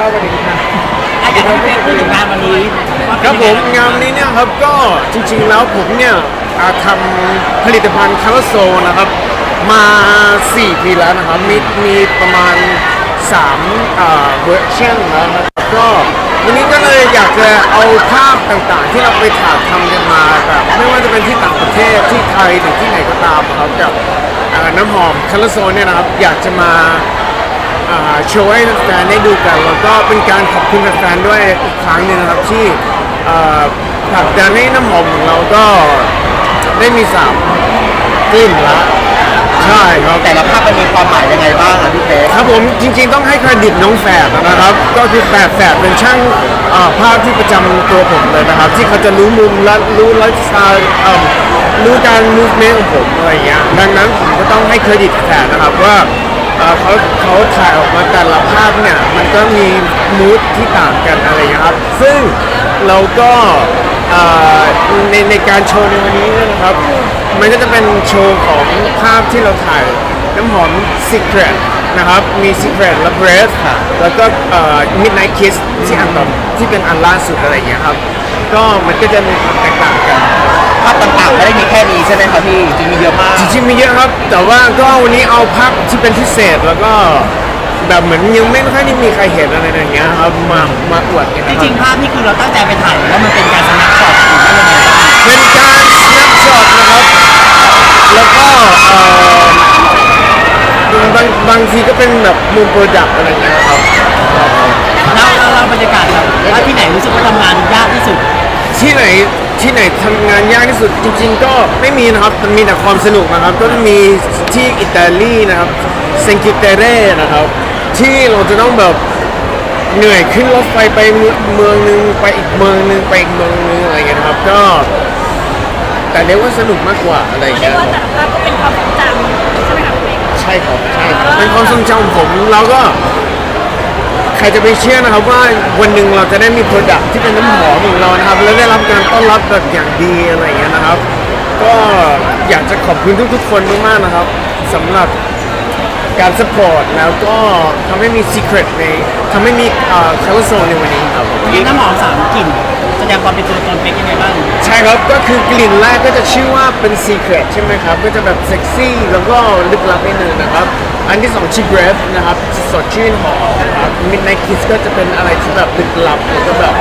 ครับสวัสดีครับอาจจะพูดถึงงานวันนี้ว่าครับผมงานวันนี้เนี่ยครับก็จริงๆแล้วผมเนี่ยอ่าทำผลิตภัณฑ์คาร์โซนะครับ มา 4 ปีแล้วนะครับ มีมีประมาณ3อ่าเวอร์ชันแล้วนะครับก็วันนี้ก็เลยอยากจะเอาภาพต่างๆ ที่เราไปถ่ายทำกันมาแบบไม่ว่าจะเป็นที่ต่างประเทศที่ไทยหรือที่ไหนก็ตามครับกับอ่าน้ำหอมคาร์โซเนี่ยนะครับอยากจะมา อ่าโชว์ให้แฟนๆได้ดูกัน แล้วก็เป็นการขอบคุณแฟนๆด้วยอีกครั้งหนึงนะครับที่อ่าผลักดันให้น้ำหอมของเราก็ได้มีสามกลิ่นละใช่ครับ แต่ละภาพมันมีความหมายยังไงบ้างอะพี่เป๊กครับผมจริงๆต้องให้เครดิตน้องแฝดนะครับ ก็คือแฝดแฝดเป็นช่างอ่าภาพที่ประจำตัวผมเลยนะครับ ที่เขาจะรู้มุมและรู้ไลฟ์สไตล์เอิ่มรู้การมูฟเมนต์ของผมอะไรอย่างเงี้ยดังนั้นผมก็ต้องให้เครดิตแฝดนะครับว่า เอ่อเขาเขาถ่ายออกมาแต่ละภาพเนี่ย มันก็มีมูดที่ต่างกันอะไรอย่างเงี้ยครับ ซึ่งเราก็เอ่อในในการโชว์ในวันนี้เนี่ยนะครับ มันก็จะเป็นโชว์ของภาพที่เราถ่ายน้ำหอม Secret นะครับ มี Secret และ Breath ค่ะแล้วก็เอ่อ Midnight Kiss ที่อันต่อที่เป็นอันล่าสุดอะไรอย่างเงี้ยครับ ก็มันก็จะมีความแตกต่างกัน ภาพต่างๆไม่ได้มีแค่นี้ใช่ไหมครับพี่จริงๆมีเยอะมาก ริงๆมีเยอะครับ แต่ว่าก็วันนี้เอาภาพที่เป็นพิเศษแล้วก็แบบเหมือนยังไม่ค่อยได้มีใครเห็นอะไรอย่างเงี้ยครับมามาอวดกันจนะคริงๆ รับภาพนี่คือเราตั้งใจไปถ่ายหรือว่ามันเป็นการสนับช็อตหรือว่ายังไงบ้างเป็นการ snapshot นะครับ แล้วก็เอ่อบางบางทีก็เป็นแบบมุมโปรดักต์อะไรอย่างเงี้ยครับ แล้วแล้วแล้วบรรยากาศแบบว่าที่ไหนรู้สึกว่าทำงานยากที่สุดที่ไหน ที่ไหนทำงานยากที่สุดจริง ๆ ก็ไม่มีนะครับมันมีแต่ความสนุกนะครับ ก็มีที่อิตาลีนะครับเซนกิเตเร่นะครับ ที่เราจะต้องแบบเหนื่อยขึ้นรถไฟไปเมืองหนึงไปอีกเมืองหนึงไปอีกเมืองหนึงอะไรอย่างเงี้ยนะครับก็ แต่เรียกว่าสนุกมากกว่าอะไรอย่างเรีเงี้ยยกคว่ารับแต่ละภาพก็เป็นความทรงจำใช่ไหมคะพี่เป๊กใช่ครับใช่ครับเป็นความทรงจำของผมเราก็ ใครจะไปเชื่อนะครับว่าวันหนึ่งเราจะได้มีโปรดักที่เป็นน้ำหอมของเรานะครับแล้วได้รับการต้อนรับแบบอย่างดีอะไรอย่างเงี้ยนะครับ ก็อยากจะขอบคุณทุกๆคนมากๆนะครับสำหรับ การสปอร์ตแล้วก็ทำให้มี Secret ในทำให้มีคาร์โซในวันนี้ครับมีน้ำหอมสามกลิ่นแสดงความเป็นตัวตนเป๊กยังไงบ้างใช่ครับก็คือกลิ่นแรกก็จะชื่อว่าเป็น Secret ใช่ไหมครับ ก็จะแบบเซ็กซี่แล้วก็ลึกลับนิดนึงนะครับ อันที่สองชื่อ Breath นะครับสดชื่นหอมนะครับ Midnight Kiss ก็จะเป็นอะไรที่แบบลึกลับแล้วก็แบบ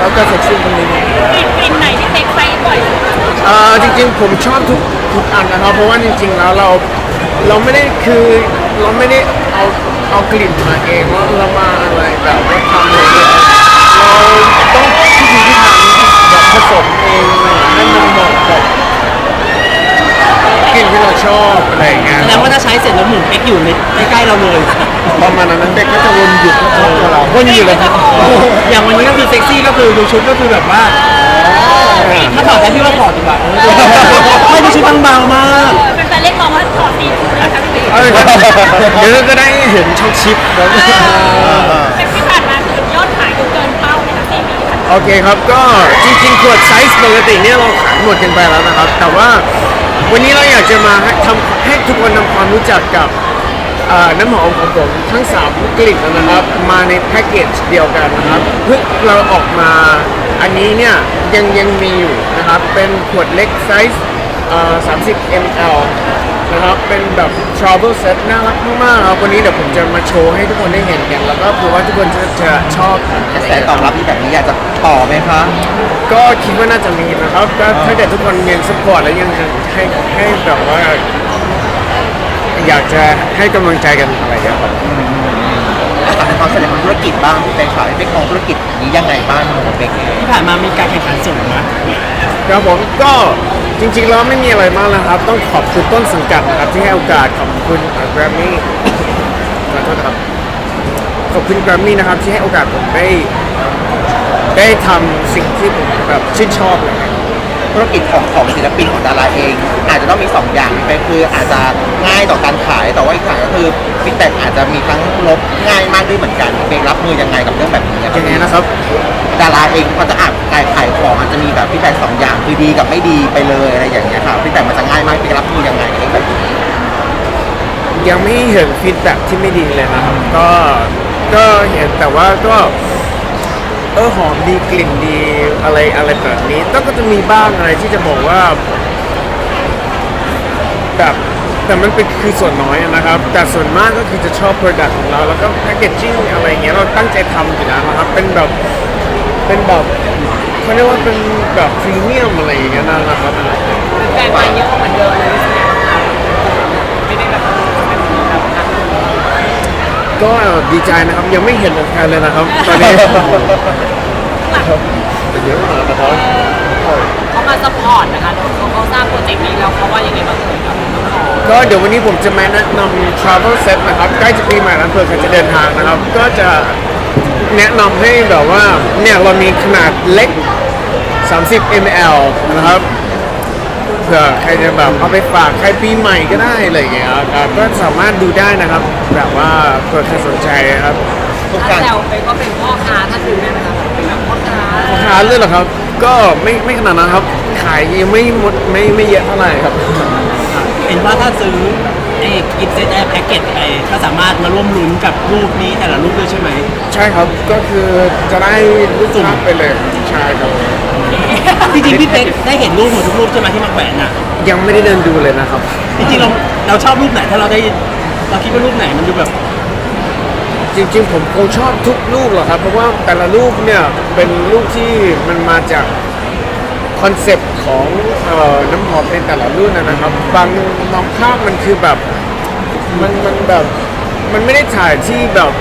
แล้วก็เซ็กซี่ตรงนี้ กลิ่นกลิ่นไหนที่เป๊กใช้บ่อยสุดเอ่อจริงๆผมชอบทุก ทุกอันนะครับ เพราะว่าจริง ๆ แล้วเราเราไม่ได้คือเราไม่ได้เอาเอากลิ่นมาเองว่าเรามาอะไรแบบว่าทำเองเราต้องพิถีพิถันแบบผสมเองให้มันเหมาะกับกลิ่นที่เราชอบอะไรอย่างเงี้ยแสดงว่าถ้าใช้เสร็จแล้วหมุนเป๊กอยู่ในใกล้ๆเราเลย ประมาณนั้นเด็กก็จะวนอยู่รอบตัวเราวนอยู่เลยครับ อย่างวันนี้ก็คือเซ็กซี่ก็คือดูชุดก็คือแบบว่า ถ้าถอดได้พี่ว่าถอดดีกว่าไม่ดูชุดบางเบามากเป็นแฟนๆเรียกร้องว่าขอซีฟูดนะคะพี่เป๊กเอาเลยครับเดี๋ยวเราจะได้เห็นช็อกชิปแล้วเป็นที่ผ่านมาคือยอดขายดูเกินเป้าเลยนะซีมีค่ะโอเคครับก็จริงๆขวดไซส์ปกติเนี่ยเราขายหมดกันไปแล้วนะครับ แต่ว่าวันนี้เราอยากจะมาให้ทำให้ทุกคนทำความรู้จักกับเอ่อน้ำหอมของผมทั้ง3กลิ่นนะครับ มาในแพ็กเกจเดียวกันนะครับเพิ่งเราออกมา อันนี้เนี่ยยังยังมีอยู่นะครับ เป็นขวดเล็กไซส์30 ml นะครับ เป็นแบบ travel set น่ารักมากๆครับวันนี้เดี๋ยวผมจะมาโชว์ให้ทุกคนได้เห็นกัน แล้วก็เผื่อว่าทุกคนจะจะชอบกระแสตอบรับที่แบบนี้อยากจะต่อไหมคะ ก็คิดว่าน่าจะมีนะครับก็ถ้าเกิดทุกคนยังสปอร์ตและยังให้ให้แบบว่า อยากจะให้กำลังใจกันอะไรอย่างเงี้ยครับ ถามในความสำเร็จของธุรกิจบ้างพี่เป๊กขายพี่เป๊กมองธุรกิจนี้ยังไงบ้างของเป๊กเองที่ผ่านมามีการแข่งขันสูงนะครับผมก็จริงๆแล้วไม่มีอะไรมากนะครับ ต้องขอบคุณต้นสังกัดนะครับที่ให้โอกาสขอบคุณแกรมมี่ขอโทษนะครับขอบคุณแกรมมี่นะครับที่ให้โอกาสผมได้ได้ทำสิ่งที่ผมแบบชื่นชอบเลยครับ ธุรกิจของของศิลปินของดาราเอง อาจจะต้องมีสองอย่างไปคืออาจจะง่ายต่อการขายแต่ว่าอีกอย่างก็คือฟีดแบ็กอาจจะมีทั้งลบง่ายมากด้วยเหมือนกันเป๊กรับมือยังไงกับเรื่องแบบนี้อะยังไงนะครับดาราเองเขาจะอาจขายขายของอาจจะมีแบบฟีดแบ็กสองอย่างคือดีกับไม่ดีไปเลยอะไรอย่างเงี้ยค่ะฟีดแบ็กมันจะง่ายมากเป๊กรับมือยังไงกับเรื่องแบบนี้ยังไม่เห็นฟีดแบ็กที่ไม่ดีเลยนะครับก็ก็เห็นแต่ว่าก็เออหอมดีกลิ่นดี อะไรอะไรแบบนี้แต่ก็จะมีบ้างอะไรที่จะบอกว่าแบบแต่มันเป็นคือส่วนน้อยนะครับ แต่ส่วนมากก็คือจะชอบ Product ของเรา แล้วก็ Packaging อะไรเงี้ยเราตั้งใจทำอยู่แล้วนะครับ เป็นแบบเป็นแบบเขาเรียกว่าเป็นแบบพรีเมียมอะไรอย่างเงี้ยนะครับแฟนมาเยอะเหมือนเดิมเลยรู้สึกไงบ้างคะไม่ได้แบบก็ดีใจนะครับยังไม่เห็นใครเลยนะครับตอนนี้ เยอะมากนะครับเขามาซัพพอร์ตนะคะเขาเขาสร้างโปรเจกต์นี้แล้วเขาว่ายังไงบ้างเอ่ยกับน้องหอมก็เดี๋ยววันนี้ผมจะมาแนะนำ travel set นะครับใกล้จะปีใหม่แล้วเผื่อใครจะเดินทางนะครับ ก็จะแนะนำให้แบบว่าเนี่ยเรามีขนาดเล็ก 30 ml นะครับเผื่อใครจะแบบเอาไปฝากใครปีใหม่ก็ได้อะไรอย่างเงี้ยครับก็สามารถดูได้นะครับแบบว่าเผื่อใครสนใจนะครับทุกถ้าการแซวไปก็เป็นพ่อค้าถ้าดูได้ไหมคะเป็นแบ บพ่อค้าราคาเรื่องเหรอครับ ก็ไม่ไม่ขนาดนั้นครับ ขายยังไม่หมดไม่ไม่เยอะเท่าไหร่ครับ เห็นว่าถ้าซื้อไอ้กิฟต์เซตแอร์แพ็กเกจไปก็สามารถมาร่วมลุ้นกับรูปนี้แต่ละรูปด้วยใช่ไหม ใช่ครับก็คือจะได้รูปภาพไปเลยใช่ครับ จริงๆพี่เป๊กได้เห็นรูปหมดทุกรูปใช่ไหมที่มาแขวนอะ ยังไม่ได้เดินดูเลยนะครับ จริงๆเราเราชอบรูปไหนถ้าเราได้เราคิดว่ารูปไหนมันดูแบบ จริงๆ ผมคงชอบทุกรูปหรอกครับ เพราะว่าแต่ละรูปเนี่ยเป็นรูปที่มันมาจากคอนเซปต์ของเออน้ำหอมในแต่ละรุ่นนะนะครับบางบางภาพมันคือแบบมันมันแบบมันไม่ได้ถ่ายที่แบบ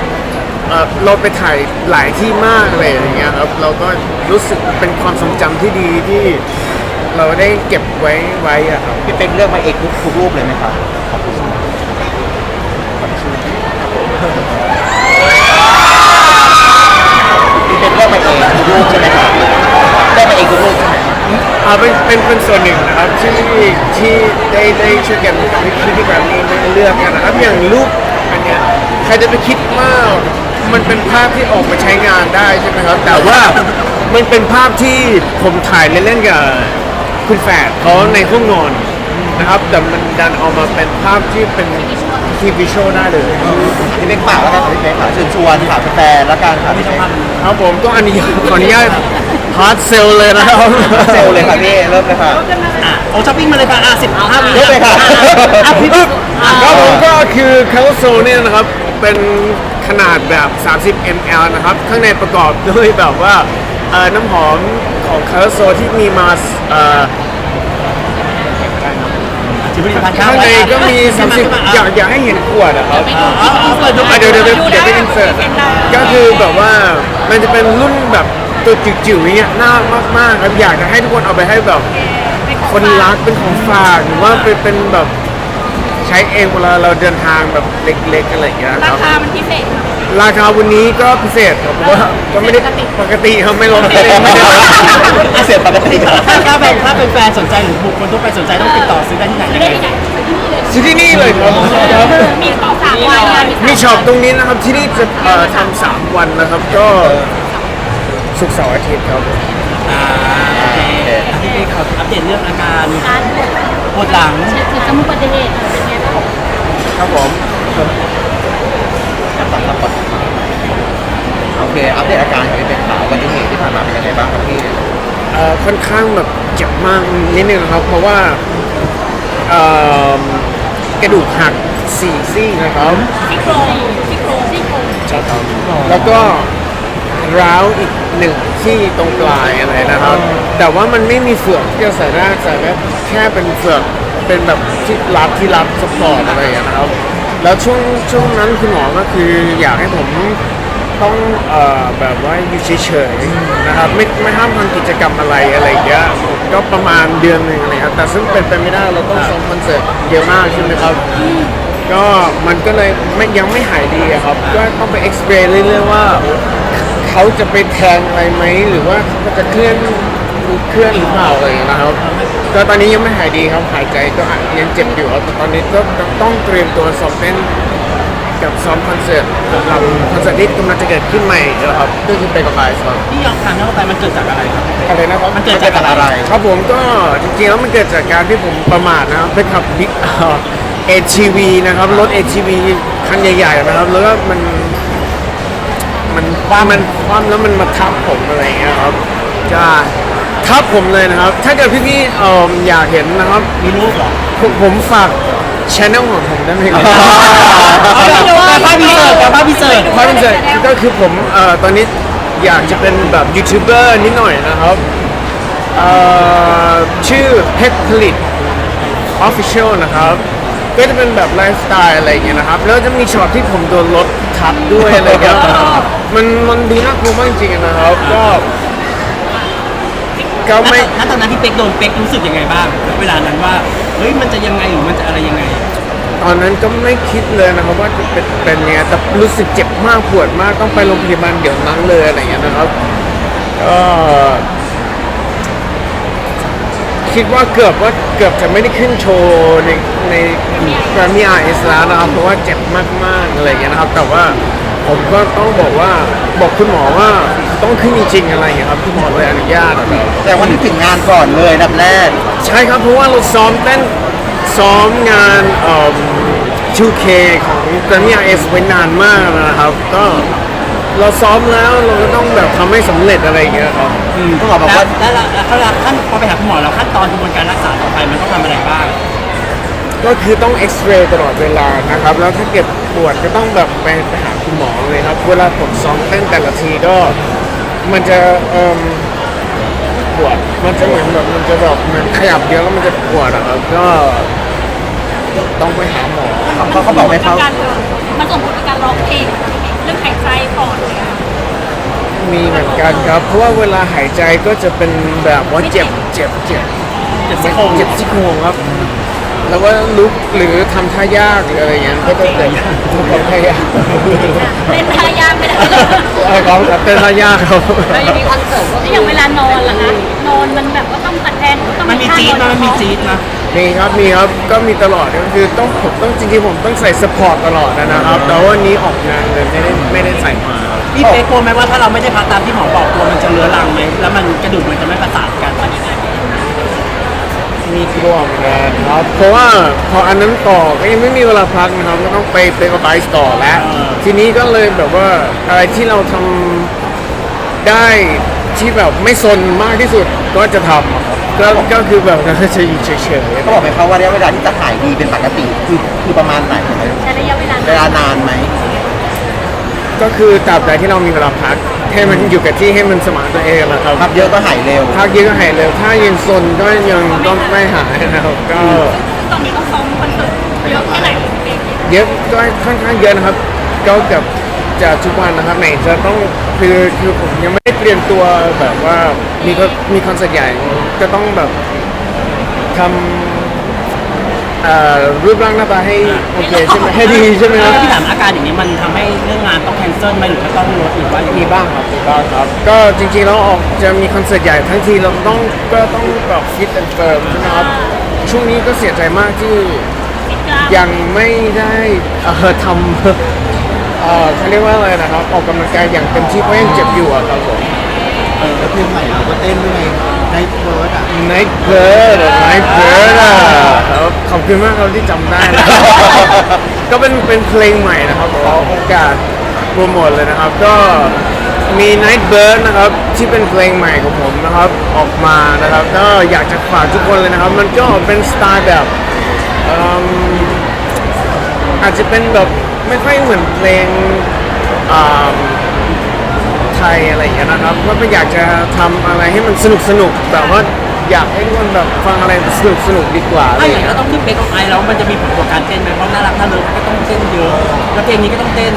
เอ่อเราไปถ่ายหลายที่มากอะไรอย่างเงี้ยครับเราก็รู้สึกเป็นความทรงจำที่ดีที่เราได้เก็บไว้ไว้อะครับ พี่เป็นเลือกมาเองทุกทุกรูปเลยไหมครับขอบคุณพี่เป็นเลือกมาเองทุกรูปใช่ไหมครับเลือกมาเองทุกรูปใช่ไหม อ่า เป็นเป็นส่วนหนึ่งนะครับที่ที่ได้ได้ช่วยกันวิธีที่แบบนี้เลือกกันนะครับอย่างรูปอันเนี้ยใครจะไปคิดว่ามันเป็นภาพที่ออกมาใช้งานได้ใช่ไหมครับ แต่ว่ามันเป็นภาพที่ผมถ่ายเล่นๆกับคุณแฝดเขาในห้องนอนนะครับ แต่มันดันออกมาเป็นภาพที่เป็น ทีวิชวลได้เลย พี่เป็นฝากแล้วกันค่ะพี่เป็นฝากเชิญชวนฝากแฟนๆแล้วกันค่ะพี่เป็นครับผมก็อันนี้ขออนุญาตฮาร์ดเซลเลยนะครับเซลลเลยค่ะพี่เริ่มเลยค่ะอะ โอ้ช้อปปิ้งมาเลยค่ะอะสิบห้าวิเริ่มเลยค่ะ อะพี่อะครับผมก็คือคาร์โซเนี่ยนะครับ เป็นขนาดแบบ 30 ml นะครับ ข้างในประกอบด้วยแบบว่าเอ่อน้ำหอมของคาร์โซที่มีมาเอ่อ ผลิตภัณฑ์ข้างในก็มี30อยากอยากให้เห็นขวดนะครับอะเดี๋ยวเดี๋ยวเดี๋ยวเดี๋ยวไปอินเสิร์ตก็คือแบบว่ามันจะเป็นรุ่นแบบตัวจิ๋วๆอย่างเงี้ยน่ามากๆครับอยากจะให้ทุกคนเอาไปให้แบบ คนรักเป็นของฝากหรือว่าเป็นเป็นแบบใช้เองเวลาเราเดินทางแบบเล็กๆอะไรอย่างเงี้ยครารับ คามันพิเศษ ราคาวันนี้ก็พิเศษครับเพราะว่าก็ไม่ได้ปกติครับไม่ลดไม่ได้ไม่ได้อะเสียปกติค่ะถ้าถ้าเป็นถ้าเป็นแฟนสนใจหรือบุคคลทั่วไปสนใจต้องติดต่อซื้อได้ที่ไหนยังไงซื้อที่นี่เลยครับมีต่อสามวันนะมีช็อปตรงนี้นะครับที่นี่จะเอ่อทำสามวันนะครับก็ศุกร์เสาร์อาทิตย์ครับอ่าโอเคอะพี่เป๊กขออัปเดตเรื่องอาการการปวดหลังเช็คจมูกอุบัติเหตุเป็นไงบ้างครับผม โอเค อัปเดตอาการของพี่เป็นข่าววันที่เหตุที่ผ่านมาเป็นยังไงบ้างครับพี่เอ่อค่อนข้างแบบเจ็บมากนิดนึงครับ เพราะว่าเอ่อกระดูกหักสี่ซี่นะครับซี่โครงซี่โครงซี่โครงใช่ครับแล้วก็ร้าวอีกหนึ่งที่ตรงปลายอะไรนะครับ แต่ว่ามันไม่มีเฟือกที่จะใส่ได้ใส่ได้แค่เป็นเฟือกเป็นแบบที่รับที่รับสปอร์ตอะไรอย่างเงี้ยนะครับ แล้วช่วงช่วงนั้นคุณหมอก็คืออยากให้ผมต้องเอ่อแบบว่าอยู่เฉยๆนะครับไม่ไม่ห้ามทำกิจกรรมอะไรอะไรอย่างเงี้ยก็ประมาณเดือนหนึ่งอะไรครับแต่ซึ่งเป็นไปไม่ได้เราต้องซ้อมคอนเสิร์ตเยอะมากใช่ไหมครับ ก็มันก็เลยไม่ยังไม่หายดีอะครับ ก็ต้องไปเอ็กซเรย์เรื่อยๆว่า เขาจะไปแทงอะไรไหมหรือว่าเขาจะเคลื่อน เคลื่อนหรือเปล่าอะไรอย่างเงี้ยนะครับ ก็ตอนนี้ยังไม่หายดีครับหายใจก็อาจยังเจ็บอยู่ครับแต่ตอนนี้ก็ต้องเตรียมตัวซ้อมเต้นกับซ้อมคอนเสิร์ตทำคอนเสิร์ตที่กำลังจะเกิดขึ้นใหม่นะครับก็คือไปกับไบส์ครับที่ยอมทานเข้าไปมันเกิดจากอะไรครับ อะไรนะครับมันเกิดจากอะไร ครับผมก็จริงๆแล้วมันเกิดจากการที่ผมประมาทนะครับไปขับบิ๊กเอทีวีนะครับรถ ATV คันใหญ่ๆนะครับแล้วก็มันว่ามันความแล้วมันมาทับผมอะไรอย่างเงี้ยครับจะทับผมเลยนะครับ ถ้าเกิดพี่ๆเอ่ออยากเห็นนะครับมีรูปเหรอผมผมฝากช anel ของผมได้ไหมครับเอาแบบแบบภาพพิเศษแบบภาพพิเศษความเป็นใจก็คือผมเอ่อตอนนี้อยากจะเป็นแบบยูทูบเบอร์นิดหน่อยนะครับเอ่อชื่อเพชรผลิต Official นะครับ ก็จะเป็นแบบไลฟ์สไตล์อะไรอย่างเงี้ยนะครับ แล้วจะมีช็อตที่ผมโดนรถทับด้วยอะไรอย่างเงี้ยมันมันดูน่ากลัวมากจริงๆนะครับ ก็ ก็ไม่ถ้าตอนนั้นที่เป๊กโดนเป๊กรู้สึกยังไงบ้างณเวลานั้นว่า เฮ้ย มันจะยังไงหรือมันจะอะไรยังไง ตอนนั้นก็ไม่คิดเลยนะครับว่าจะเป็นเป็นยังไงแต่รู้สึกเจ็บมากปวดมากต้องไปโรงพยาบาลเดี๋ยวนั้นเลยอะไรอย่างเงี้ยนะครับก็คิดว่าเกือบว่าเกือบจะไม่ได้ขึ้นโชว์ในในแกรมมี่ไอเอสแล้วนะครับเพราะว่าเจ็บมากๆอะไรอย่างเงี้ยนะครับ แต่ว่า ผมก็ต้องบอกว่าบอกคุณหมอว่าต้องขึ้นจริงๆอะไรอย่างเงี้ยครับคุณหมอเลยอนุญาตนะครับแต่ว่านึกถึงงานก่อนเลยอันดับแรก ใช่ครับเพราะว่าเราซ้อมเต้นซ้อมงานเอ่อ 2K ของ Grammy RS ไว้นานมากนะครับ ก็เราซ้อมแล้วเราก็ต้องแบบทำให้สำเร็จอะไรอย่างเงี้ยครับคุณหมอบอกว่า แล้วแล้วแล้วแล้วขั้นพอไปหาคุณหมอแล้วขั้นตอนกระบวนการรักษาต่อไปมันต้องทำอะไรบ้าง ก็คือต้องเอ็กซเรย์ตลอดเวลานะครับ แล้วถ้าเกิดปวดก็ต้องแบบไปไปหาคุณหมอเลยครับ เวลาผมซ้อมเต้นแต่ละทีก็ มันจะเอ่มปวด มันจะเหมือนแบบมันจะแบบเหมือนขยับเยอะแล้วมันจะปวดอะครับก็ต้องไปหาหมอเขาเขาบอกไหมเขาการมันส่งผลกับการร้องเพลงเรื่องหายใจปอดเลยอะมีเหมือนกันครับ เพราะว่าเวลาหายใจก็จะเป็นแบบว่าเจ็บเจ็บเจ็บเจ็บซี่โครงเจ็บซี่โครงครับ แล้วว่าลุกหรือทำท่ายากหรืออะไรเงี้ยก็จะเจ็บทำท่ายากเล่นท่ายากไม่ได้เออครับครับเป็นท่ายากครับแล้วอย่างนี้คอนเสิร์ตก็แล้วอย่างเวลานอนล่ะคะนอนมันแบบว่าต้องตัดแทนต้องมันมีจี๊ดท่านะมันมีจี๊ดนะมีครับมีครับก็มีตลอดก็คือต้องผมต้องจริงๆผมต้องใส่สปอร์ตตลอดนะครับ แต่ว่านี้ออกงานเลยไม่ได้ไม่ได้ใส่มาครับพี่เป๊กกลัวไหมว่าถ้าเราไม่ได้พักตามที่หมอบอกตัวมันจะเลื้อรังไหมแล้วมันกระดูกมันจะไม่ประสานกัน มีกลัวเหมือนกันครับ เพราะว่าพออันนั้นต่อก็ยังไม่มีเวลาพักนะครับก็ต้องไปไปกับไบส์ต่อแล้วอ่าทีนี้ก็เลยแบบว่าอะไรที่เราทำได้ที่แบบไม่ซนมากที่สุดก็จะทำอะครับก็ก็คือแบบก็จะอยู่เฉยเขาบอกไหมเขาว่าระยะเวลาที่จะหายดีเป็นปกติคือคือประมาณไหนใช้ระยะเวลาเวลานานไหมๆ ก็คือตราบใดที่เรามีเวลาพักให้มันอยู่กับที่ให้มันสมานตัวเองนะครับพักเยอะก็หายเร็วพักเยอะก็หายเร็วถ้ายังซนก็ยังก็ไม่หายนะครับก็ตอนนี้ต้องซ้อมคอนเสิร์ตเยอะแค่ไหนเพลงนี้เยอะก็ค่อนข้างเยอะนะครับก็เกับจะทุกวันนะครับไหนจะต้องคือคือผมยังไม่ได้เตรียมตัวแบบว่ามีก็มีคอนเสิร์ตใหญ่ก็ต้องแบบทำ เอ่อรูปร่างหน้าตาให้โอเคใช่ไหมให้ดีใช่ไหมครับพี่ถามอาการอย่างนี้มันทำให้เรื่องงานต้องแคนเซิลไหมหรือว่าต้องลดหรือว่าอย่างมีนี้บ้างครับมีบ้างครับ ก็จริงๆแล้วออกจะมีคอนเสิร์ตใหญ่ทั้งทีเราต้องก็ต้องแบบฟิตแอนด์เฟิร์มใช่ไหมครับ ช่วงนี้ก็เสียใจมากที่ปิดกล้ามยังไม่ได้เอ่อทำเอ่อเขาเรียกว่าอะไรนะครับ ออกกำลังกายอย่างเต็มที่เพราะยังเจ็บอยู่อะครับผม แล้วเพลงใหม่เราก็เต้นด้วยในเวิร์ดอะ Night Bird Night Bird อะครับขอบคุณมากครับที่จำได้นะก็เป็นเป็นเพลงใหม่นะครับขอโอกาสโปรโมทเลยนะครับ ก็มี Night Bird นะครับที่เป็นเพลงใหม่ของผมนะครับออกมานะครับ ก็อยากจะฝากทุกคนเลยนะครับ มันก็เป็นสไตล์แบบเอิ่มอาจจะเป็นแบบไม่ค่อยเหมือนเพลงอ่า ไทยอะไรอย่างเงี้ยนะครับก็ไม่อยากจะทำอะไรให้มันสนุกสนุกแบบว่าอยากให้ทุกคนแบบฟังอะไรสนุกสนุกดีกว่าอะไรถ้าออย่างย่างนี้เงี้ย เราต้องขึ้นเป๊กของไอแล้วมันจะมีผลต่อการเต้นไหมเพราะน่ารักน่าเลิฟก็ต้องเต้นเยอะแล้วเพลงนี้ก็ต้องเต้น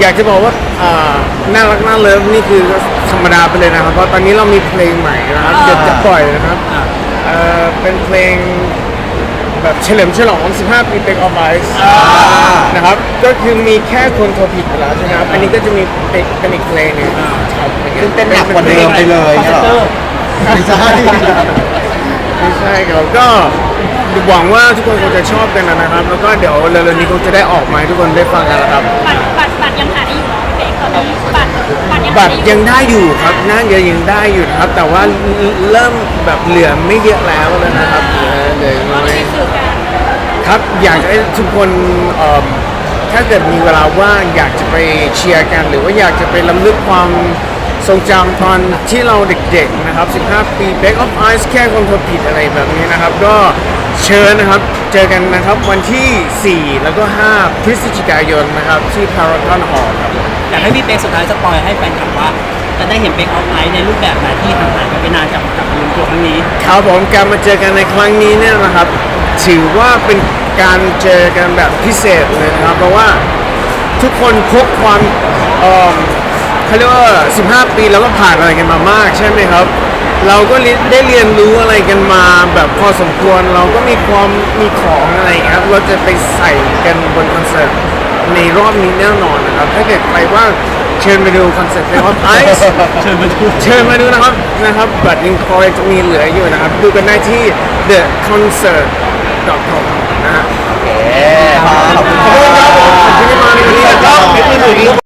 อยากจะบอกว่าอ่าน่ารักน่าเลิฟนี่คือธรรมดาไปเลยนะครับ เพราะตอนนี้เรามีเพลงใหม่นะครับ เดี๋ยวจะปล่อยนะครับอ่าเอ่อเป็นเพลง แบบเฉลิมฉลอง 15 ปีเป็นออฟไอซ์นะครับ ก็คือมีแค่คนโทรผิดไปแล้วใช่ไหมครับ อันนี้ก็จะมีเป็นเป็นอีกเพลงหนึงครับซึ่งเต้นหนักกว่าเดิมไปเลยคอนเนี่ยเสิเหรร์อตไม่ใช่ไม่ใช่ครับก็หวังว่าทุกคนคงจะชอบกันนะครับ แล้วก็เดี๋ยวเร็วๆนี้คงจะได้ออกมาให้ทุกคนได้ฟังกันแล้วครับ บัตรบัตรบัตรยังหาได้อยู่เหรอเพลงตอนนี้บัตรบัตรยังหาบัตรได้อยู่ยังได้อยู่ครับน่าจะยังได้อยู่นะครับ แต่ว่าเริ่มแบบเหลือไม่เยอะแล้วแล้วนะครับเหลือเหลือน้อย ในสื่อการ ครับอยากจะให้ทุกคนเอิ่มทถ้าเกิดมีเวลาว่างอยากจะไปเชียร์กัน หรือว่าอยากจะไปลำลึกความทรงจำตอนที่เราเด็กๆนะครับ 15 ปี Back of Ice แค่คนเธอผิดอะไรแบบนี้นะครับ ก็เชิญนะครับ เจอกันนะครับวันที่ 4 แล้วก็ 5 พฤศจิกายนนะครับ ที่ Paragon Hall ครับอยากให้พี่เป๊กสุดท้ายสปอยให้แฟนคลับว่า จะได้เห็นเป๊กออฟไลน์ในรูปแบบไหนที่ห่างหายกันไปนานจากกับรวมตัวครั้งนี้ ครับผมการมาเจอกันในครั้งนี้เนี่ยนะครับ ถือว่าเป็นการเจอกันแบบพิเศษเลยนะครับ เพราะว่าทุกคนพกความเอ่อเขาเรียกว่า15 ปีแล้วก็ผ่านอะไรกันมามากใช่ไหมครับ เราก็เรียนได้เรียนรู้อะไรกันมาแบบพอสมควรเราก็มีความมีของอะไรอย่างเงี้ยครับเราจะไปใส่กันบนคอนเสิร์ตในรอบนี้แน่นอนนะครับ ถ้าเกิดใครว่างเชิญไปดูคอนเสิร์ตเพลงว่าไอซ์เชิญมาดูเชิญมาดูนะครับนะครับบัตรยังคอยจะมีเหลืออยู่นะครับ ดูกันได้ที่ the concert .com นะฮะ โอเคขอบคุณครับ ขอบคุณครับผมที่ได้มาในวันนี้ครับ